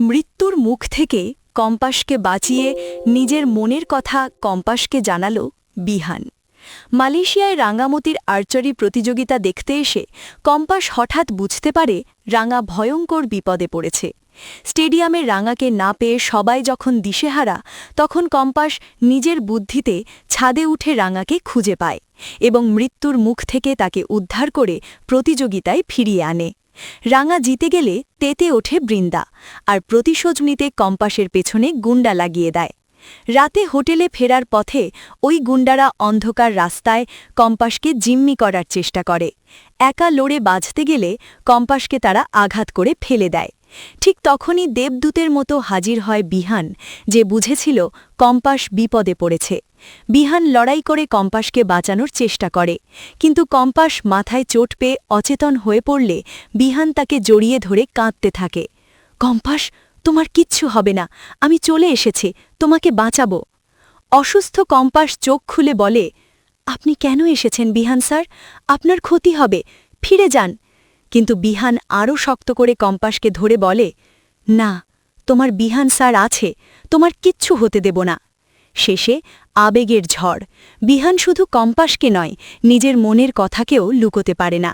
মৃত্যুর মুখ থেকে কম্পাসকে বাঁচিয়ে নিজের মনের কথা কম্পাসকে জানাল বিহান। মালয়েশিয়ায় রাঙ্গামতির আর্চারি প্রতিযোগিতা দেখতে এসে কম্পাস হঠাৎ বুঝতে পারে রাঙা ভয়ঙ্কর বিপদে পড়েছে। স্টেডিয়ামে রাঙাকে না পেয়ে সবাই যখন দিশেহারা, তখন কম্পাস নিজের বুদ্ধিতে ছাদে উঠে রাঙাকে খুঁজে পায় এবং মৃত্যুর মুখ থেকে তাকে উদ্ধার করে প্রতিযোগিতায় ফিরিয়ে আনে। রাঙা জিতে গেলে তেতে ওঠে বৃন্দা, আর প্রতিশোধ নিতে কম্পাসের পেছনে গুন্ডা লাগিয়ে দেয়। রাতে হোটেলে ফেরার পথে ওই গুন্ডারা অন্ধকার রাস্তায় কম্পাসকে জিম্মি করার চেষ্টা করে। একা লড়ে বাঁচতে গেলে কম্পাসকে তারা আঘাত করে ফেলে দেয়। ঠিক তখনই দেবদূতের মতো হাজির হয় বিহান, যে বুঝেছিল কম্পাস বিপদে পড়েছে। বিহান লড়াই করে কম্পাসকে বাঁচানোর চেষ্টা করে, কিন্তু কম্পাস মাথায় চোট পেয়ে অচেতন হয়ে পড়লে বিহান তাকে জড়িয়ে ধরে কাঁদতে থাকে। কম্পাস, তোমার কিচ্ছু হবে না, আমি চলে এসেছি, তোমাকে বাঁচাবো। অসুস্থ কম্পাস চোখ খুলে বলে, আপনি কেন এসেছেন বিহান স্যার? আপনার ক্ষতি হবে, ফিরে যান। কিন্তু বিহান আরও শক্ত করে কম্পাসকে ধরে বলে, না, তোমার বিহান স্যার আছে, তোমার কিচ্ছু হতে দেব না। শেষে আবেগের ঝড়। বিহান শুধু কম্পাসকে নয়, নিজের মনের কথাকেও লুকোতে পারে না।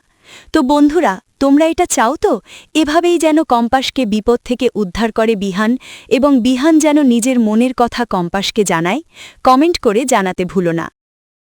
তো বন্ধুরা, তোমরা এটা চাও তো? এভাবেই যেন কম্পাসকে বিপদ থেকে উদ্ধার করে বিহান এবং বিহান যেন নিজের মনের কথা কম্পাসকে জানায়, কমেন্ট করে জানাতে ভুলো না।